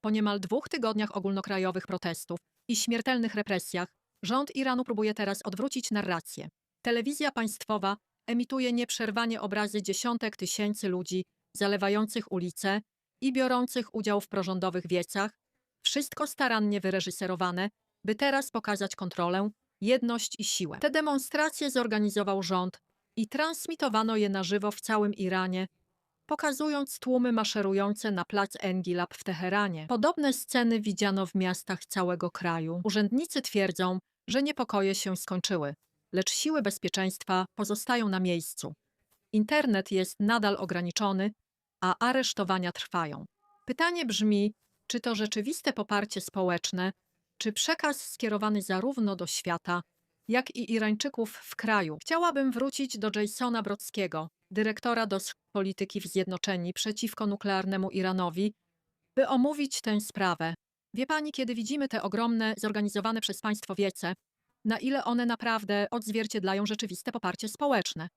Po niemal dwóch tygodniach ogólnokrajowych protestów i śmiertelnych represjach, rząd Iranu próbuje teraz odwrócić narrację. Telewizja państwowa emituje nieprzerwanie obrazy dziesiątek tysięcy ludzi zalewających ulice i biorących udział w prorządowych wiecach, wszystko starannie wyreżyserowane, by teraz pokazać kontrolę, jedność i siłę. Te demonstracje zorganizował rząd i transmitowano je na żywo w całym Iranie, pokazując tłumy maszerujące na plac Engilab w Teheranie. Podobne sceny widziano w miastach całego kraju. Urzędnicy twierdzą, że niepokoje się skończyły, lecz siły bezpieczeństwa pozostają na miejscu. Internet jest nadal ograniczony, a aresztowania trwają. Pytanie brzmi, czy to rzeczywiste poparcie społeczne, czy przekaz skierowany zarówno do świata, jak i Irańczyków w kraju. Chciałabym wrócić do Jasona Brockiego, dyrektora do polityki w Zjednoczeni przeciwko nuklearnemu Iranowi, by omówić tę sprawę. Wie pani, kiedy widzimy te ogromne, zorganizowane przez państwo wiece, na ile one naprawdę odzwierciedlają rzeczywiste poparcie społeczne,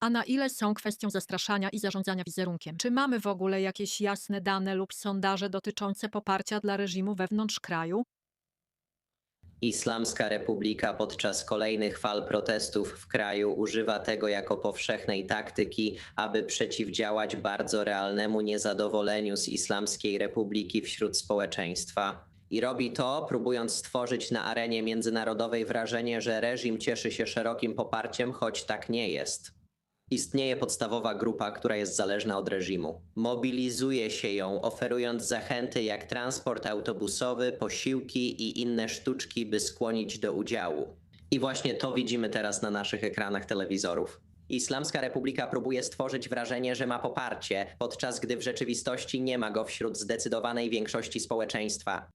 a na ile są kwestią zastraszania i zarządzania wizerunkiem. Czy mamy w ogóle jakieś jasne dane lub sondaże dotyczące poparcia dla reżimu wewnątrz kraju? Islamska Republika podczas kolejnych fal protestów w kraju używa tego jako powszechnej taktyki, aby przeciwdziałać bardzo realnemu niezadowoleniu z Islamskiej Republiki wśród społeczeństwa. I robi to, próbując stworzyć na arenie międzynarodowej wrażenie, że reżim cieszy się szerokim poparciem, choć tak nie jest. Istnieje podstawowa grupa, która jest zależna od reżimu. Mobilizuje się ją, oferując zachęty jak transport autobusowy, posiłki i inne sztuczki, by skłonić do udziału. I właśnie to widzimy teraz na naszych ekranach telewizorów. Islamska Republika próbuje stworzyć wrażenie, że ma poparcie, podczas gdy w rzeczywistości nie ma go wśród zdecydowanej większości społeczeństwa.